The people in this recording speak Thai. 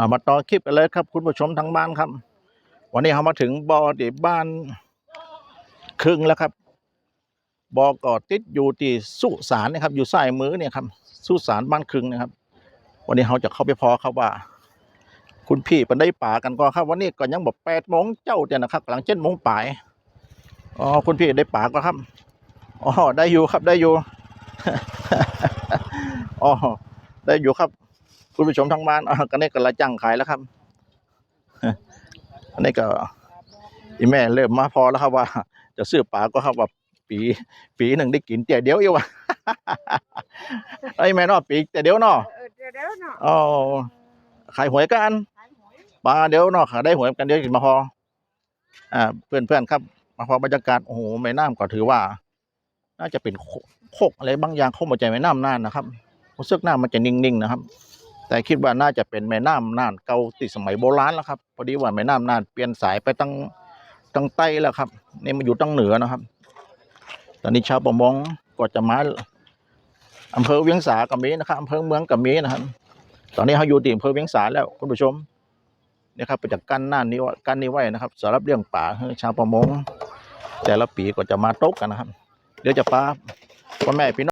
ามาต่อคลิปกันเลยครับ คุณผู้ชมทางบ้านครับ วันนี้เรามาถึงบ่อที่บ้านครึ่งแล้วครับบ่อก่อติดอยู่ที่สุสานนะครับ อยู่ซ้มือเนี่ยครับสุสานบ้านครึ่งนะครับ วันนี้เราจะเข้าไปพอครับว่า คุณพี่เป็นได้ป่ากันก็ครับ วันนี้ก็ยังบอกแปดโมงเจ้าเดียนะครับหลังเจ็ดโมงป่ายอ๋อคุณพี่ได้ป่าก็ครับอ๋อได้อยู่ครับได้อยู่อ๋อได้อยู่ครับ คุณผู้ชมทางบ้านอะก็นี่ก็ละจังขายแล้วครับอันนี้ก็อีแม่เริ่มมาพอแล้วครับว่า จะซื้อปลาก็ครับว่าปีปีหนึ่งได้กินแต่เดียวเอวอะไอ้แม่เนอปีแต่เดียวเนอเออเดี๋ยวเดี๋ยวเนาะอ๋อขายหวยกันขายหวยปลาเดี๋ยวเนาะค่ะได้หวยกันเดี๋ยวกินมาพอ อ่า เพื่อนเพื่อนๆครับ มาพอบรรยากาศโอ้โหแม่น้ำก็ถือว่า น่าจะเป็นโคโคกอะไรบางอย่างเข้ามาใจแม่น้ำน่านนะครับรู้สึกน้ำมันจะนิ่งๆนะครับ แต่คิดว่าน่าจะเป็นแม่น้ำน่านเก่าติดสมัยโบราณแล้วครับพอดีว่าแม่น้ำน่านเปลี่ยนสายไปตั้งตั้งใต้แล้วครับนี่มาอยู่ตั้งเหนือนะครับ ตอนนี้ชาวประมงก็จะมาอำเภอเวียงสากับมีนะครับอำเภอเมืองกับมีนะครับ ตอนนี้เขาอยู่ที่อำเภอเวียงสาแล้วคุณผู้ชมนี่ครับไปจากกั้นน่านนี้ไว้กั้นนี้ไว้นะครับสำหรับเรื่องป่าชาวประมง แต่ละปีก็จะมาตกกันนะครับ เดี๋ยวจะพาพ่อแม่พี่น้อง